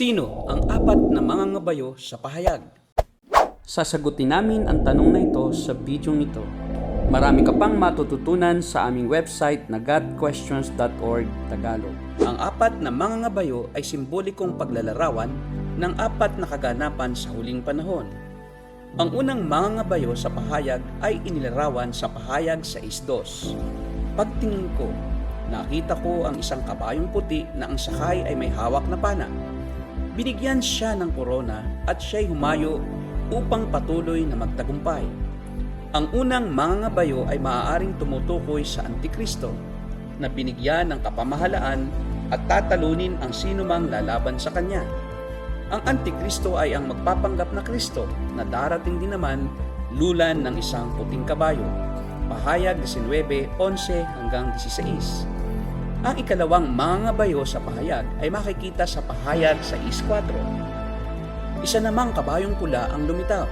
Sino ang apat na mga ngabayo sa pahayag? Sasagutin namin ang tanong na ito sa video ito. Marami ka pang matututunan sa aming website na godquestions.org Tagalog. Ang apat na mga ngabayo ay simbolikong paglalarawan ng apat na kaganapan sa huling panahon. Ang unang mga ngabayo sa pahayag ay inilarawan sa pahayag sa isdos. Pagtingin ko, nakita ko ang isang kabayong puti na ang sakay ay may hawak na pana. Binigyan siya ng korona at siya'y humayo upang patuloy na magtagumpay. Ang unang mga ngabayo ay maaaring tumutukoy sa Antikristo na binigyan ng kapamahalaan at tatalunin ang sinumang lalaban sa kanya. Ang Antikristo ay ang magpapanggap na Kristo na darating din naman lulan ng isang puting kabayo. Pahayag 19, 11 hanggang 16. Ang ikalawang mga bayo sa pahayag ay makikita sa pahayag sa is 4. Isa namang kabayong pula ang lumitaw.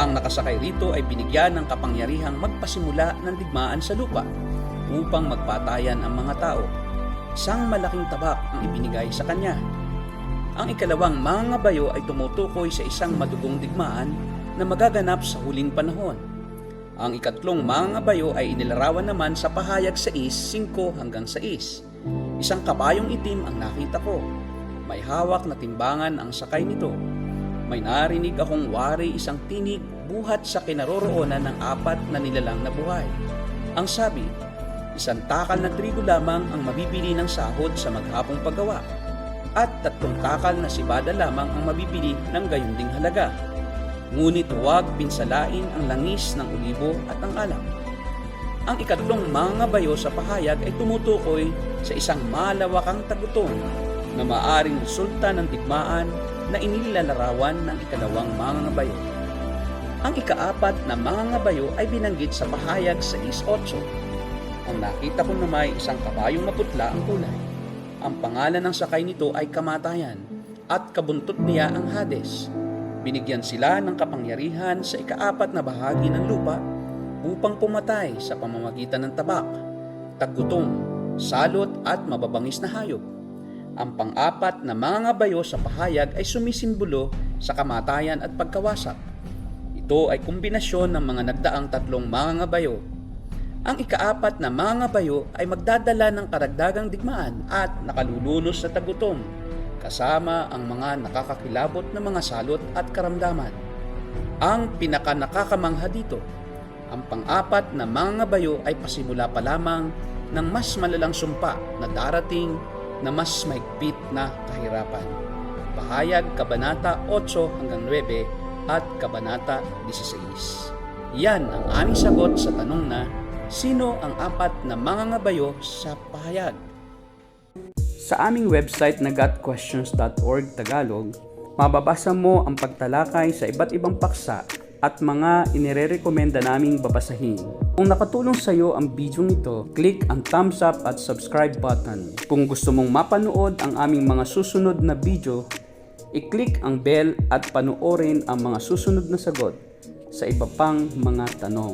Ang nakasakay rito ay binigyan ng kapangyarihang magpasimula ng digmaan sa lupa upang magpatayan ang mga tao. Isang malaking tabak ang ibinigay sa kanya. Ang ikalawang mga bayo ay tumutukoy sa isang madugong digmaan na magaganap sa huling panahon. Ang ikatlong mga bayo ay inilarawan naman sa pahayag sa is 5 hanggang 6. Isang kabayong itim ang nakita ko. May hawak na timbangan ang sakay nito. May narinig akong wari isang tinig buhat sa kinaroroonan ng apat na nilalang na buhay. Ang sabi, isang takal na trigo lamang ang mabibili ng sahod sa maghapong paggawa at tatlong takal na sibada lamang ang mabibili ng gayon ding halaga. Ngunit huwag pinsalain ang langis ng olibo at ang alam. Ang ikatlong mga bayo sa pahayag ay tumutukoy sa isang malawakang tagutom na maaring resulta ng digmaan na inilalarawan ng ikalawang mga bayo. Ang ikaapat na mga bayo ay binanggit sa pahayag sa is 8. Ang nakita ko na may isang kabayong maputla ang kulay. Ang pangalan ng sakay nito ay kamatayan at kabuntot niya ang Hades. Binigyan sila ng kapangyarihan sa ikaapat na bahagi ng lupa upang pumatay sa pamamagitan ng tabak, taggutom, salot at mababangis na hayop. Ang pang-apat na mga bayo sa pahayag ay sumisimbolo sa kamatayan at pagkawasak. Ito ay kombinasyon ng mga nagdaang tatlong mga bayo. Ang ikaapat na mga bayo ay magdadala ng karagdagang digmaan at nakalulunos sa tagutom kasama ang mga nakakakilabot na mga salot at karamdaman. Ang pinaka nakakamangha dito, ang pang-apat na mga bayo ay pasimula pa lamang ng mas malalang sumpa na darating na mas maigpit na kahirapan. Pahayag Kabanata 8 hanggang 9 at Kabanata 16. Yan ang aming sagot sa tanong na sino ang apat na mga ngabayo sa pahayag? Sa aming website na gotquestions.org Tagalog, mababasa mo ang pagtalakay sa iba't ibang paksa at mga inirerekomenda naming babasahin. Kung nakatulong sa iyo ang video nito, click ang thumbs up at subscribe button. Kung gusto mong mapanood ang aming mga susunod na video, i-click ang bell at panoorin ang mga susunod na sagot sa iba pang mga tanong.